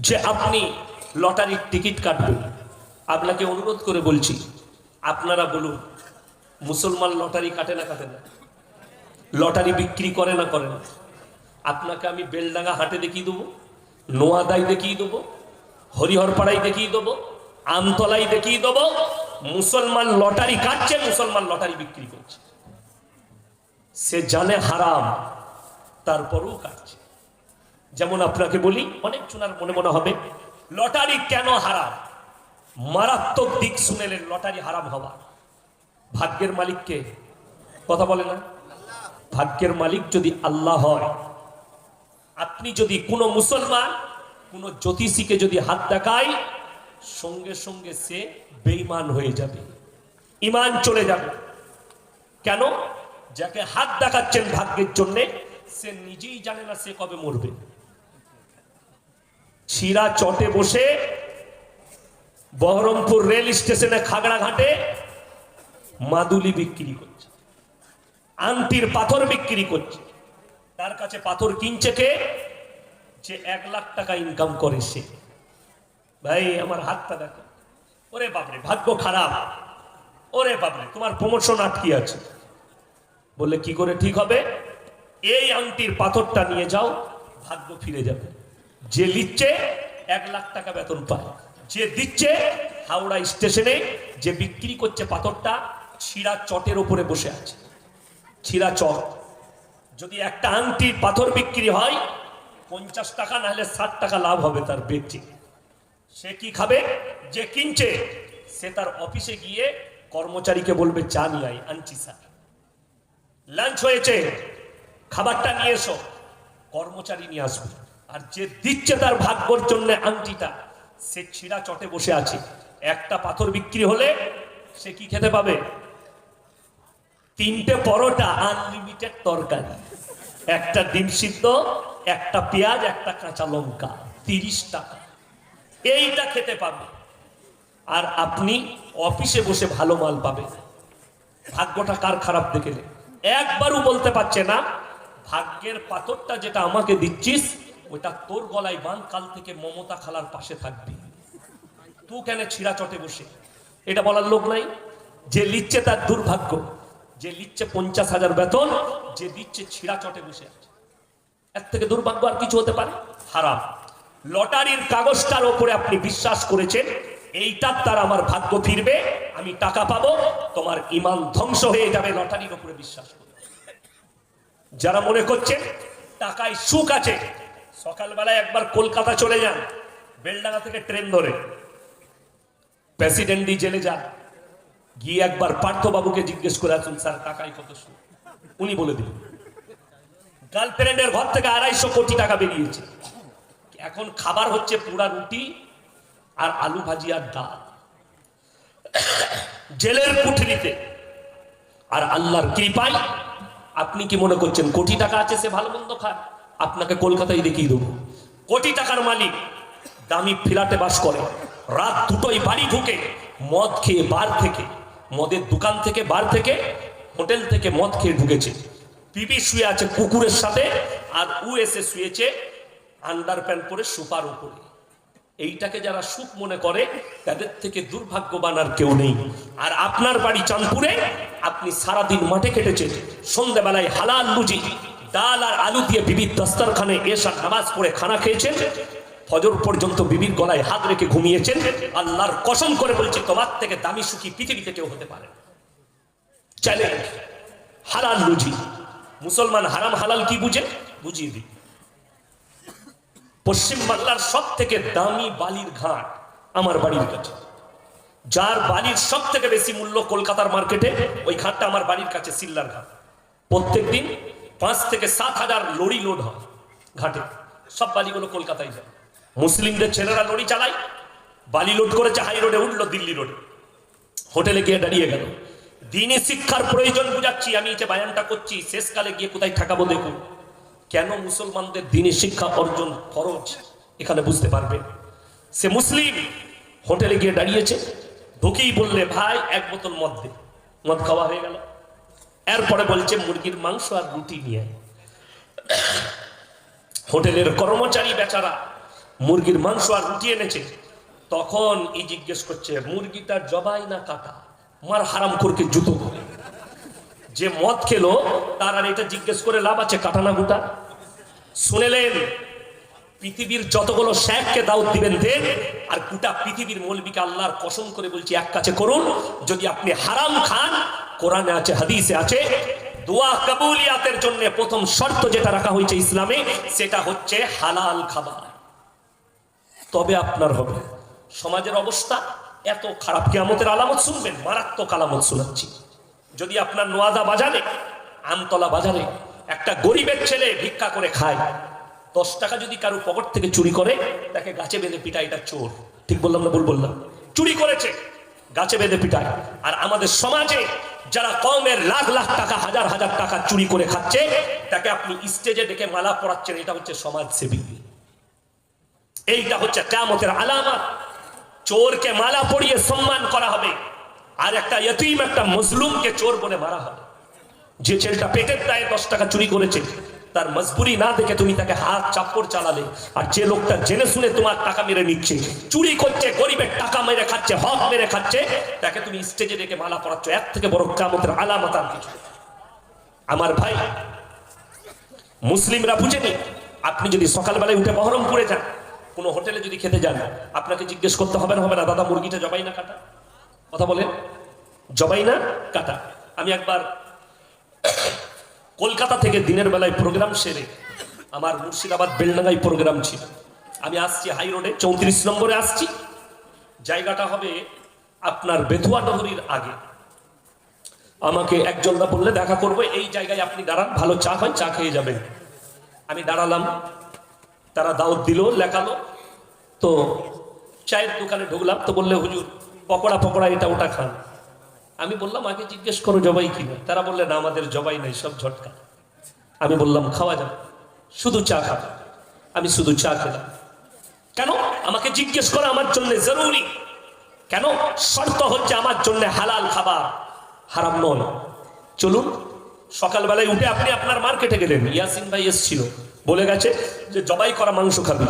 যে আপনি লটারির টিকিট কাটবেন। আপনাকে অনুরোধ করে বলছি, আপনারা বলুন, মুসলমান লটারি কাটে না কাটে না। লটারি বিক্রি করে না করে না। আপনাকে আমি বেলডাঙ্গা হাটে দেখিয়ে দেবো নোয়াদাই দেখিয়ে দেবো, হরিহরপাড়ায় দেখিয়ে দেবো আমতলাই দেখিয়ে দেবো, মুসলমান লটারি কাটছে, মুসলমান লটারি বিক্রি করছে। সে জানে হারাম, তারপরও কাটছে। যেমন আপনাকে বলি, অনেক জনার মনে মনে হবে, লটারি কেন হারাম? মারাত্মক দিক শুনেলেন লটারি হারাম হওয়া। ভাগ্যের মালিককে কথা বলে না? ভাগ্যের মালিক যদি আল্লাহ হয়, আপনি যদি কোনো মুসলমান, কোনো জ্যোতিষীকে যদি হাত দেখায় সঙ্গে সঙ্গে সে বেইমান হয়ে যাবে ইমান চলে যাবে। কেন? যাকে হাত দেখাচ্ছেন ভাগ্যের জন্যে, সে নিজেই জানে না সে কবে মরবে। ছিরা চটে বসে বহরমপুর রেল স্টেশনে খাগড়া ঘাটে মাদুলি বিক্রি করছে। আংটির পাথর বিক্রি করছে। তার কাছে পাথর কিনছে কে? যে এক লাখ টাকা ইনকাম করে সে। ভাই, আমার হাতটা দেখো। ওরে বাপরে, ভাগ্য খারাপ। ওরে বাপরে, তোমার প্রমোশন আটকে আছে? বললে, কি করে ঠিক হবে? এই আংটির পাথরটা নিয়ে যাও, ভাগ্য ফিরে যাবে। যে লিখছে, এক লাখ টাকা বেতন পায়। যে দিচ্ছে, হাওড়া স্টেশনে যে বিক্রি করছে পাথরটা, ছিঁড়া চটের ওপরে বসে আছে। ছিঁড়া চট। যদি একটা আংটি পাথর বিক্রি হয়, পঞ্চাশ টাকা না হলে ষাট টাকা লাভ হবে তার ব্যক্তি সে কি খাবে? যে কিনছে, সে তার অফিসে গিয়ে কর্মচারীকে বলবে, চা নিয়ে আনছি স্যার। লাঞ্চ হয়েছে। খাবারটা নিয়ে এসো। কর্মচারী নিয়ে আসবে। আর যে দিচ্ছে তার ভাগ্যর জন্য আংটিটা, সে ছিঁড়া চটে বসে আছে। একটা পাথর বিক্রি হলে সে কি খেতে পাবে? তিনটে পরোটা আনলিমিটেড তরকারি। একটা ডিম সিদ্ধ, একটা পেঁয়াজ, একটা কাঁচা লঙ্কা, তিরিশ টাকা। এইটা খেতে পাবে। আর আপনি অফিসে বসে ভালো মাল পাবে ভাগ্যটা কার খারাপ দেখেলে একবারও বলতে পারছে না, ভাগ্যের পাথরটা যেটা আমাকে দিচ্ছিস ওটা তোর গলায় বান, কাল থেকে মমতা খালার পাশে থাকবি। তুই কেন ছিঁড়া চটে বসে? এটা বলার লোক নাই। যে লিখছে তার দুর্ভাগ্য, যে লিখছে পঞ্চাশ হাজার বেতন, যে দিচ্ছে ছিঁড়া চটে বসে আছে। এর থেকে দুর্ভাগ্য আর কিছু হতে পারে? হারাম। লটারির কাগজটার ওপরে আপনি বিশ্বাস করেছেন এইটার তার আমার ভাগ্য ফিরবে, আমি টাকা পাবো, তোমার ইমান ধ্বংস হয়ে যাবে, লটারির ওপরে বিশ্বাস করে। যারা মনে করছেন, টাকায় সুখ আছে সকালবেলায় একবার কলকাতা চলে যান, বেলডাঙ্গা থেকে ট্রেন ধরে। প্রেসিডেন্ট জেলে যান, গিয়ে একবার পার্থবাবুকে জিজ্ঞেস করে আসুন, স্যার, টাকায় কত উনি বলে দিলেন, গার্লফ্রেন্ডের ঘর থেকে আড়াইশো কোটি টাকা বেরিয়েছে। এখন খাবার হচ্ছে পুরা রুটি আর আলু ভাজি আর ডাল। জেলের কুঠরিতে। আর আল্লাহর কৃপায় আপনি কি মনে করছেন, কোটি টাকা আছে সে ভালো মন্দ খায়? আপনাকে কলকাতায় দেখিয়ে দেবো। কোটি টাকার মালিক দামি ফ্ল্যাটে বাস করে। রাত দুটোই বাড়ি ঢুকে মদ খেয়ে বার থেকে, মদের দোকান থেকে বার থেকে, হোটেল থেকে মদ খেয়ে ঢুকেছে। পিপি শুয়ে আছে কুকুরের সাথে আর উ এসে শুয়েছে আন্ডার প্যান্ট পরে সুপার উপরে। এইটাকে যারা সুখ মনে করে, তাদের থেকে দুর্ভাগ্যবান আর কেউ নেই। আর আপনার বাড়ি চাঁদপুরে আপনি সারাদিন মাঠে কেটেছেন সন্ধ্যাবেলায় হালাল লুজি ডাল আর আলু দিয়ে বিবির দস্তরখানে এসা নামাজ পড়ে খানা খেয়েছেন। ফজর পর্যন্ত বিবির গলায় হাত রেখে ঘুমিয়েছেন। আল্লাহর কসম করে বলছি, তোমার থেকে দামি সুখী পৃথিবীতে কেউ হতে পারে চ্যালেঞ্জ হালাল মুসলমান হারাম হালাল কি বুঝে? বুঝিয়ে দিই। পশ্চিম বাংলার সব থেকে দামি বালির ঘাট আমার বাড়ির কাছে। যার বালির সব থেকে বেশি মূল্য কলকাতার মার্কেটে, ওই ঘাটটা আমার বাড়ির কাছে, সিল্লার ঘাট। প্রত্যেক দিন পাঁচ থেকে সাত হাজার লড়ি লোড হয় ঘাটে। সব বালিগুলো কলকাতায় যায়। মুসলিমদের ছেলেরা লরি চালায়, বালি লোড করেছে হাই রোডে, উঠল দিল্লি রোডে। হোটেলে গিয়ে দাঁড়িয়ে গেল। দিনে শিক্ষার প্রয়োজন বুঝাচ্ছি, আমি যে বায়ানটা করছি, শেষকালে গিয়ে কোথায় ঠাকাবো দেখুন। কেন মুসলমানদের দিনে শিক্ষা অর্জন খরচ এখানে বুঝতে পারবে? সে মুসলিম হোটেলে গিয়ে দাঁড়িয়েছে, ঢুকেই বললে, ভাই, এক বোতল মদ দে। মদ খাওয়া হয়ে গেল। এরপরে বলছে, মুরগির মাংস আর রুটি নিয়ে। হোটেলের কর্মচারী বেচারা মুরগির মাংস আর রুটি এনেছে। তখন ই জিজ্ঞেস করছে, মুরগিটা জবাই না কাটা? মার হারাম করকে জুতো করে যে মদ খেলো, তার আর এটা জিজ্ঞেস করে লাভ আছে কাটানা গুটা? শুনেলেন, পৃথিবীর যতগুলো শেখকে দাউদ দিবেন, দেন আর গোটা পৃথিবীর মৌলবিকে আল্লাহর কসম করে বলছি, এক কাছে করুন, যদি আপনি হারাম খান কোরআনে আছে, হাদিসে আছে, দোয়া কবুলিয়াতের জন্য প্রথম শর্ত যেটা রাখা হয়েছে ইসলামে, সেটা হচ্ছে হালাল খাবার। তবে আপনার হবে, সমাজের অবস্থা এত খারাপ কেমতের আলামত শুনবেন, মারাত্মক আলামত শোনাচ্ছি। যদি আপনার নোয়াদা বাজারে, আমতলা বাজারে একটা গরিবের ছেলে ভিক্ষা করে খায়, দশ টাকা যদি কারও পকেট থেকে চুরি করে, তাকে গাছে বেঁধে পিটায় এটা চোর। ঠিক বললাম না ভুল বললাম? চুরি করেছে। গাছে বেঁধে পিটায়। আর আমাদের সমাজে যারা কমের লাখ লাখ টাকা, হাজার হাজার টাকা চুরি করে খাচ্ছে, তাকে আপনি স্টেজে ডেকে মালা পড়াচ্ছেন এটা হচ্ছে সমাজসেবী এইটা হচ্ছে কেমতের আলামত। চোরকে মালা পরিয়ে সম্মান করা হবে, আর একটা ইয়তিম, একটা মজলুমকে চোর বলে মারা হবে। যে ছেলেটা পেটের দায়ে দশ টাকা চুরি করেছে তার মজবুরি না দেখে তুমি তাকে হাত চাপ্পড় চালালে। আর যে লোকটা জেনে শুনে তোমার টাকা মেরে নিচ্ছে, চুরি করছে, গরিবের টাকা মেরে খাচ্ছে, হক মেরে খাচ্ছে, তাকে তুমি স্টেজে ডেকে মালা পড়াচ্ছ এক থেকে বড় কামতের আলামত আর কিছু আমার ভাই, মুসলিমরা বুঝেনি, আপনি যদি সকালবেলায় উঠে বহরমপুরে যান, কোনো হোটেলে যদি খেতে যান, আপনাকে জিজ্ঞেস করতে হবে না হবে না। দাদা, মুরগিটা জবাই না, কাটা? কথা বলেন? জবাই না, কাটা? আমি একবার কলকাতা থেকে দিনের বেলায় প্রোগ্রাম সেরে আমার মুর্শিদাবাদ বেলডাঙ্গাই প্রোগ্রাম ছিল। আমি আসছি হাই রোডে চৌত্রিশ নম্বরে আসছি। জায়গাটা হবে আপনার বেথুয়া ডহরির আগে। আমাকে একজন না বললে, দেখা করব, এই জায়গায় আপনি দাঁড়ান, ভালো চা হয় চা খেয়ে যাবেন। আমি দাঁড়ালাম, তারা দাওয়াত দিল, লেখালো। তো চায়ের দোকানে ঢুকলাম, তো বললে, হুজুর, পকোড়া পকোড়া, এটা ওটা খান। আমি বললাম, আগে জিজ্ঞেস করো জবাই কিনা। তারা বললেন আমাদের জবাই নেই, সব ঝটকা। আমি বললাম, খাওয়া যাবে, শুধু চা খাবে। আমি শুধু চা খেলাম। কেন? আমাকে জিজ্ঞেস করা আমার জন্য জরুরি। কেন? শর্ত হচ্ছে আমার জন্য হালাল খাবার, হারাম নয়। চলুন, সকালবেলায় উঠে আপনি আপনার মার্কেটে গেলেন। ইয়াসিন ভাই এসছিল। বলে গেছে যে, জবাই করা মাংস খাবি।